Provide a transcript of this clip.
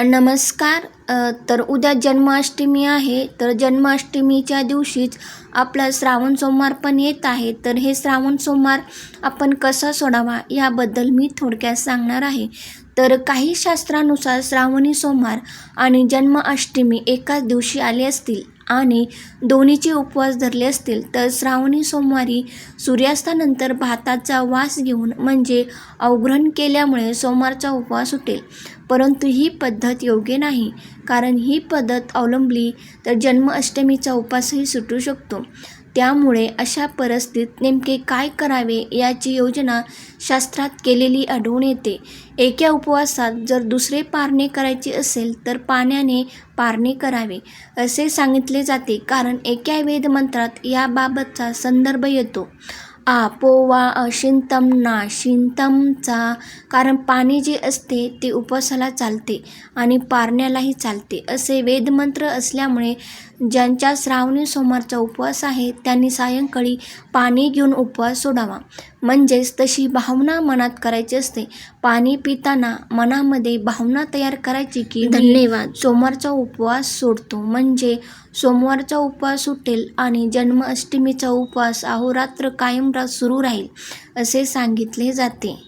नमस्कार तर उद्या जन्माष्टमी आहे तर जन्माष्टमीच्या दिवशीच आपला श्रावण सोमवार पण येत आहे तर हे श्रावण सोमवार आपण कसा सोडावा याबद्दल मी थोडक्यात सांगणार आहे. तर काही शास्त्रानुसार श्रावणी सोमवार आणि जन्माष्टमी एकाच दिवशी आले असतील. आणि दोन्हीचे उपवास धरले असतील तर श्रावणी सोमवारी सूर्यास्तानंतर भाताचा वास घेऊन म्हणजे अवग्रहण केल्यामुळे सोमवारचा उपवास सुटेल. परंतु ही पद्धत योग्य नाही कारण ही पद्धत अवलंबली तर जन्माष्टमीचा उपवासही सुटू शकतो. त्यामुळे अशा परिस्थितीत नेमके काय करावे याची योजना शास्त्रात केलेली आढळून येते. एका उपवासात जर दुसरे पारणे करायचे असेल तर पाण्याने पारणे करावे असे सांगितले जाते. कारण एका वेदमंत्रात याबाबतचा संदर्भ येतो. आपो वा अशिंतम ना शिंतमचा कारण पाणी जे असते ते उपवासाला चालते आणि पारण्यालाही चालते असे वेदमंत्र असल्यामुळे ज्यांच्या श्रावणी सोमवारचा उपवास आहे त्यांनी सायंकाळी पाणी घेऊन उपवास सोडावा. म्हणजेच तशी भावना मनात करायची असते. पाणी पिताना मनामध्ये भावना तयार करायची की धन्यवाद. सोमवारचा उपवास सोडतो. म्हणजे सोमवारचा उपवास सुटेल आणि जन्माष्टमीचा उपवास अहोरात्र कायम सुरू राहील असे सांगितले जाते.